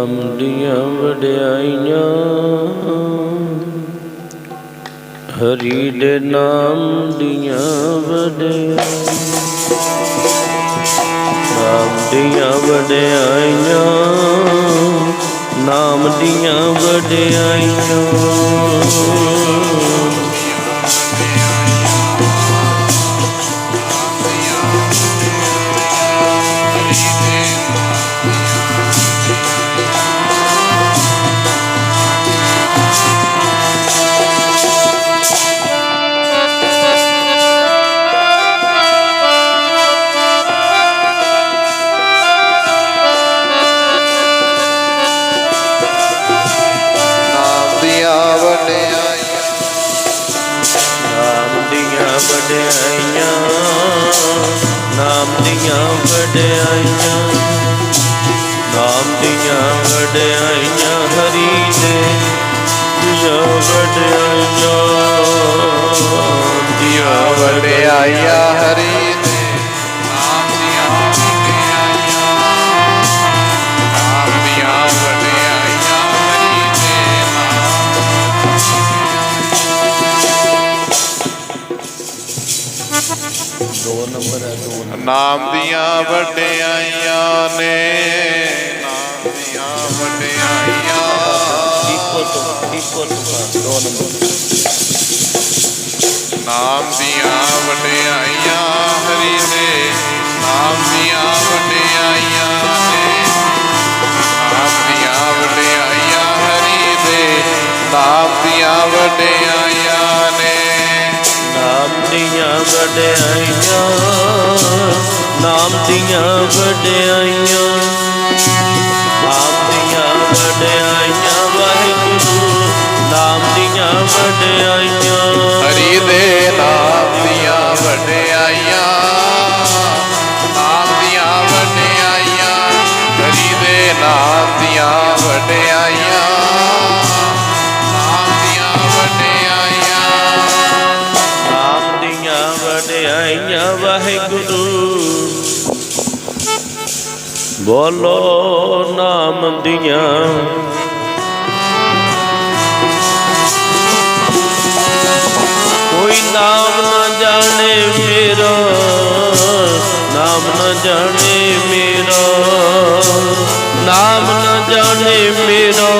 ਨਾਮ ਦੀਆਂ ਵਡਿਆਈਆਂ ਹਰੀ ਦੇ ਨਾਮ ਦੀਆਂ ਵਡਿਆਈਆਂ ਨਾਮ ਦੀਆਂ ਵਡਿਆਈਆਂ ਨਾਮ ਦੀਆਂ ਵਡਿਆਈਆਂ। ਦੀਆਂ ਵਡਿਆਈਆਂ ਨਾਮ ਦੀਆਂ ਵਡਿਆਈਆਂ, ਨਾਮ ਦੀਆਂ ਵਡਿਆਈਆਂ ਨਾਮ ਦੀਆਂ ਵਡਿਆਈਆਂ ਹਰੀ ਦੇ ਦੀਆਂ ਵਡਿਆਈਆਂ ਦੀਆਂ ਵਡਿਆਈਆਂ। ਨਾਮ ਦੀਆਂ ਵਡਿਆਈਆਂ ਨੇ। ਨਾਮ ਦੀਆਂ ਵਡਿਆਈਆਂ ਇੱਕੋ ਤੋਂ ਇੱਕੋ ਤੋਂ ਹਾਂ, ਨੰਬਰ ਨਾਮ ਦੀਆਂ ਵਡਿਆਈਆਂ ਹਰੀ ਨੇ। ਨਾਮ ਦੀਆਂ ਵਡਿਆਈਆਂ ਨੇ। ਨਾਮ ਦੀਆਂ ਵਡਿਆਈਆਂ ਹਰੀ ਦੇ ਨਾਮ ਦੀਆਂ ਵਡਿਆਈਆਂ ਨੇ ਨਾਮ ਦੀਆਂ ਵਡਿਆਈਆਂ, ਨਾਮ ਦੀਆਂ ਵਡਿਆਈਆਂ। ਨਾਮ ਦੀਆਂ ਵਡਿਆਈਆਂ, ਵਾਹਿਗੁਰੂ, ਨਾਮ ਦੀਆਂ ਵਡਿਆਈਆਂ। ਹਰੀ ਦੇ ਨਾਮ ਦੀਆਂ ਵਡਿਆਈਆਂ। ਬੋਲੋ ਨਾਮ ਦੀਆਂ। ਕੋਈ ਨਾਮ ਨਾ ਜਾਣੇ ਮੇਰਾ, ਨਾਮ ਨਾ ਜਾਣੇ ਮੇਰਾ। ਨਾਮ ਨਾ ਜਾਣੇ ਮੇਰਾ,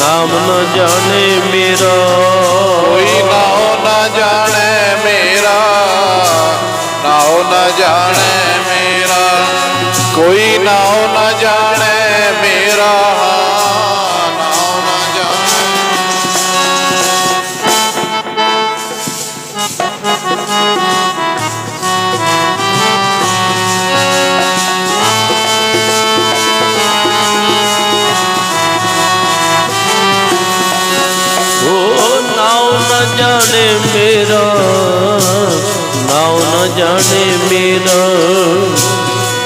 ਨਾਮ ਨਾ ਜਾਣੇ ਮੇਰਾ। ਮੇਰਾ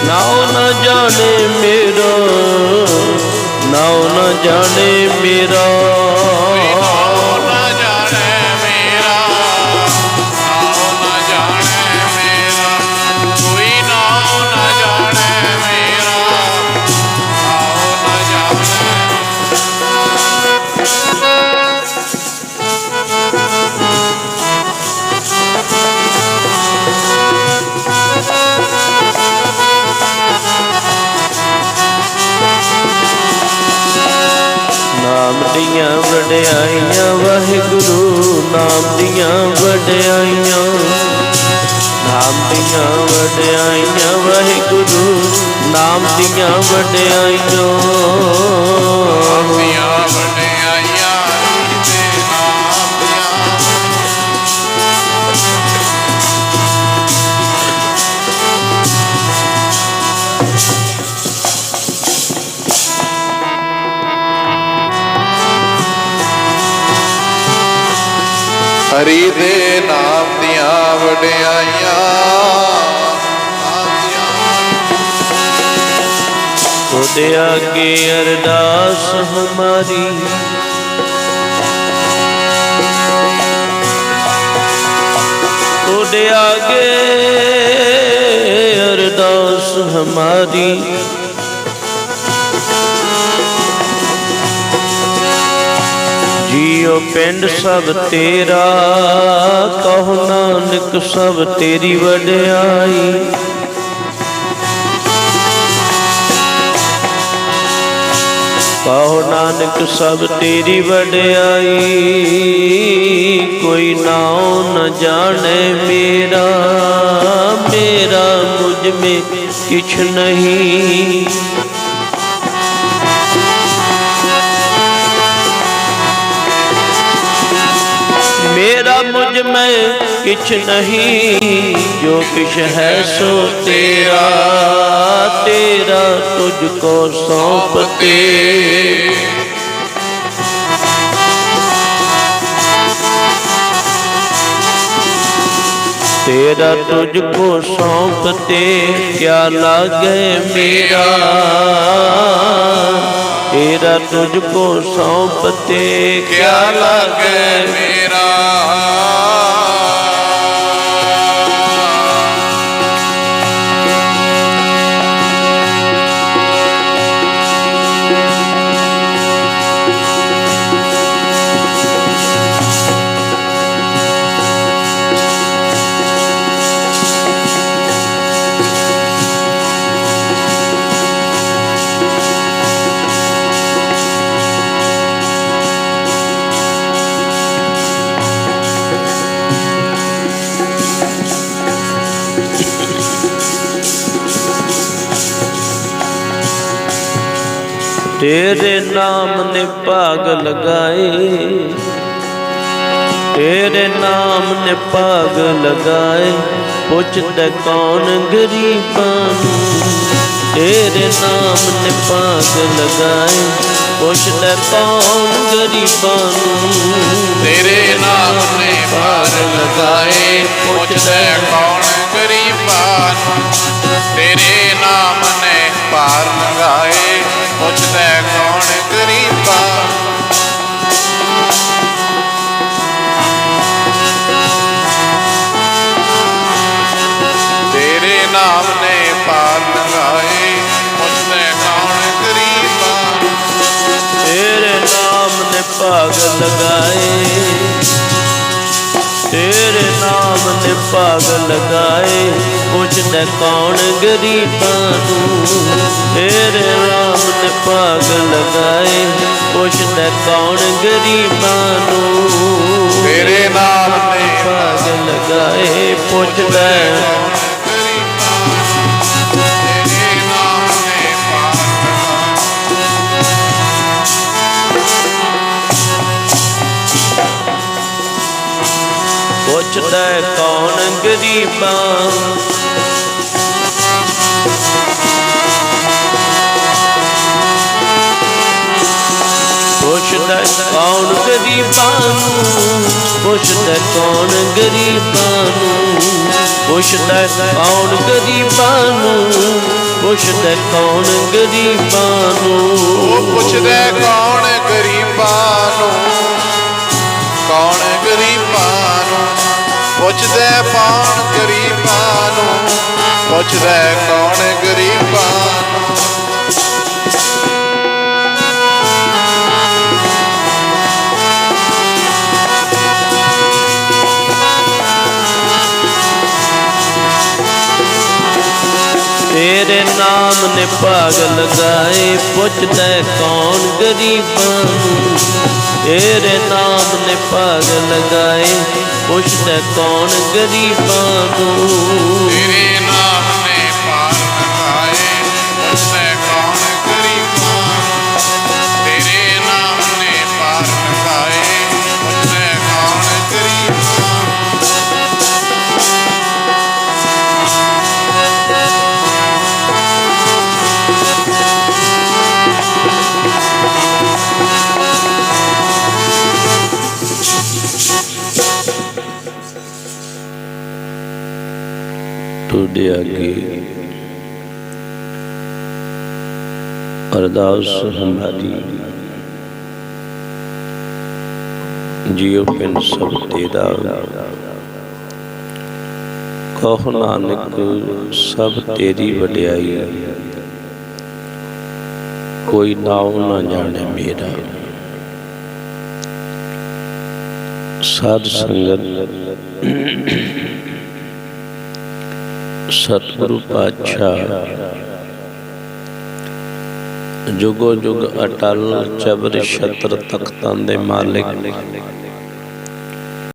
ਨਾਉ ਨਾ ਜਾਣੇ ਮੇਰਾ ਨਾਉ ਨਾ ਜਾਣੇ ਮੇਰਾ। ਵਡਿਆਈਆਂ ਨਾਮ ਦੀਆਂ ਵਡਿਆਈਆਂ ਵਾਹਿਗੁਰੂ ਨਾਮ ਦੀਆਂ ਵਡਿਆਈਆਂ। ਦੀਆਂ ਹਰੀ ਦੇ ਨਾਮ ਦੀਆਂ ਵਡਿਆਈਆਂ। ਨਾਮ ਦੀਆਂ ਤੁਹਾਡੇ ਅੱਗੇ ਅਰਦਾਸ ਹਮਾਰੀ। ਤੁਹਾਡੇ ਅੱਗੇ ਅਰਦਾਸ ਹਮਾਰੀ। ਜੀਉ ਪਿੰਡ ਸਭ ਤੇਰਾ, ਕਹੋ ਨਾਨਕ ਸਭ ਤੇਰੀ ਵਡਿਆਈ। ਕਹੋ ਨਾਨਕ ਸਭ ਤੇਰੀ ਵਡਿਆਈ, ਕੋਈ ਨਾਉ ਨ ਜਾਣੇ ਮੇਰਾ ਮੇਰਾ ਮੁਝ ਮੇ ਕਿਛ ਨਹੀਂ। मैं किछ नहीं, जो किश है सो तेरा। तेरा तुझको सौंपते तेरा तुझको सौंपते क्या लागे मेरा? तेरा तुझको सौंपते क्या लागे मेरा? ਤੇਰੇ ਨਾਮ ਨੇ ਭਾਗ ਲਗਾਏ। ਤੇਰੇ ਨਾਮ ਨੇ ਭਾਗ ਲਗਾਏ। ਪੁੱਛਦਾ ਕੌਣ ਗਰੀਬਾਂ ਨੂੰ? ਤੇਰੇ ਨਾਮ ਨੇ ਭਾਗ ਲਗਾਏ। ਪੁੱਛਦਾ ਕੌਣ ਗਰੀਬਾਂ ਨੂੰ? ਤੇਰੇ ਨਾਮ ਨੇ ਭਾਗ ਲਗਾਏ। ਪੁੱਛਦਾ ਕੌਣ ਨਾਮ ਨੇ ਪਾਰ ਲਗਾਏ। ਪੁੱਛਦਾ ਕੌਣ ਗਰੀਬਾਂ? ਤੇਰੇ ਨਾਮ ਨੇ ਭਾਗ ਲਗਾਏ। ਤੇਰੇ ਨਾਮ ਨੇ ਭਾਗ ਲਗਾਏ। ਪੁੱਛਦਾ ਕੌਣ ਗਰੀਬਾਂ ਨੂੰ? ਤੇਰੇ ਨਾਮ ਨੇ ਭਾਗ ਲਗਾਏ। ਪੁੱਛਦਾ ਕੌਣ ਗਰੀਬਾਂ ਨੂੰ? ਤੇਰੇ ਨਾਮ ਨੇ ਭਾਗ ਲਗਾਏ। ਪੁੱਛਦਾ ਪੁੱਛਦਾ ਕੌਣ ਗਰੀਬਾਂ? ਪੁੱਛਦਾ ਕੌਣ ਗਰੀਬਾਂ? ਨੂੰ ਪੁੱਛਦਾ ਕੌਣ ਗਰੀਬਾਂ? ਨੂੰ ਪੁੱਛਦਾ ਕੌਣ ਗਰੀਬਾਂ? ਨੂੰ ਪੁੱਛਦਾ ਕੌਣ ਗਰੀਬਾਂ? ਨੂੰ ਉਹ ਪੁੱਛਦਾ ਕੌਣ ਗਰੀਬਾਂ ਨੂੰ? ਪੁੱਛਦਾ ਕੌਣ ਗਰੀਬਾਂ ਨੂੰ? ਪੁੱਛਦਾ ਕੌਣ ਗਰੀਬਾਂ ਨੂੰ? ਤੇਰੇ ਨਾਮ ਨੇ ਭਾਗ ਲਗਾਏ ਪੁੱਛਦਾ ਕੌਣ ਗਰੀਬਾਂ ਨੂੰ? ਤੇਰੇ ਨਾਮ ਨੇ ਭਾਗ ਲਗਾਏ। ਪੁੱਛਦਾ ਕੌਣ ਗਰੀਬਾਂ ਨੂੰ ਤੇਰੇ ਤੁਹਾਡੇ ਅੱਗੇ ਅਰਦਾਸ ਹਮਾਰੀ ਜੀਉ ਪਿੰਡ ਸਭ ਤੇਰਾ। ਕਹੋ ਨਾਨਕ, ਸਭ ਤੇਰੀ ਵਡਿਆਈ, ਕੋਈ ਨਾਉ ਨਾ ਜਾਣੇ ਮੇਰਾ। ਸਾਧ ਸੰਗਤ ਸਤਿਗੁਰੂ ਪਾਤਸ਼ਾਹ। ਜੁਗੋ ਜੁਗ ਅਟਲ ਚਬਰ ਛਤਰ ਤਖਤਾਂ ਦੇ ਮਾਲਿਕ।